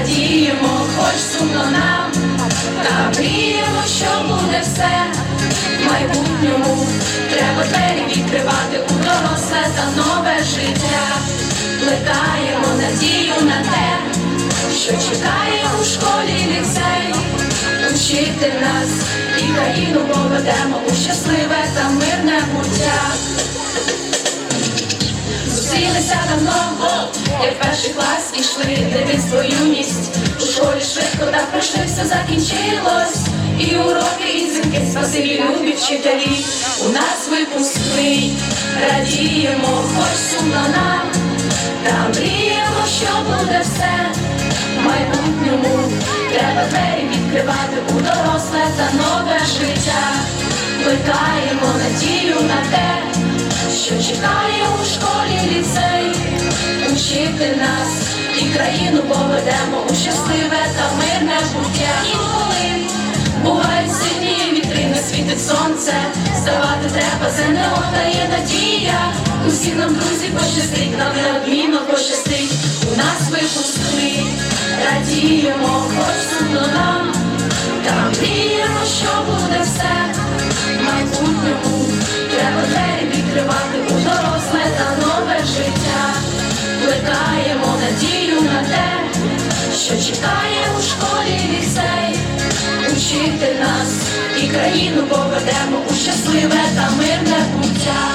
радіємо, хоч сумно нам, та мріємо, що буде все. В майбутньому треба двері відкривати у доросле та нове життя. Плекаємо надію на те, що чекає у школі ліцей. Учити нас і країну поведемо у щасливе та мирне буття. Зустрілися давно, як перший клас ішли, де від свою ніч швидко так пройшли, все закінчилось. І уроки, і дзвінки, спасибі любі вчителі. У нас випускний, радіємо, хоч сумно нам, та мріємо, що буде все в майбутньому. Треба двері відкривати у доросле та нове життя. Плекаємо надію на те, що чекає у школі ліцей, учити нас і країну поведемо у щасливе та мирне буття. Інколи бувають сильні вітри, не світить сонце. Здавати треба ЗНО є надія. Усіх нам друзі пощастить, нам неодмінно пощастить. У нас випускний, радіємо, хоч сумно нам, та мріємо, що буде чекає у школі ліцей, учити нас і країну поведемо у щасливе та мирне буття.